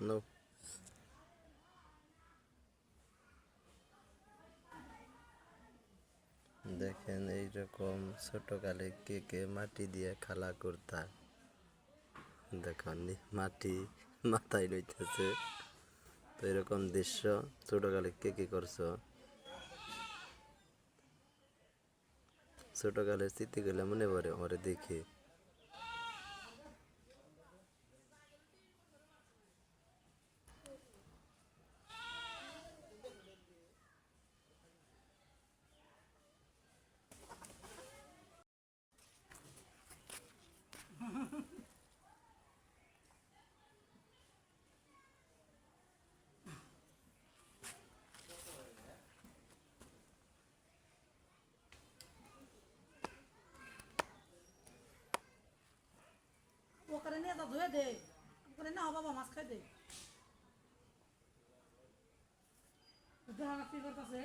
No দেখেন এই এইরকম ছোটকালে কে কে মাটি দিয়ে খেলা করতাম? দেখুন, মাটি মাথায় লইতেছে তো এরকম দৃশ্য ছোটকালে কে কি করছ? ছোটকালের স্মৃতিগুলো মনে পড়ে, ওরে দেখি। ওখানে ধুয়ে দে। বলে না বাবা মাছ খাই দে। কি করতেছে?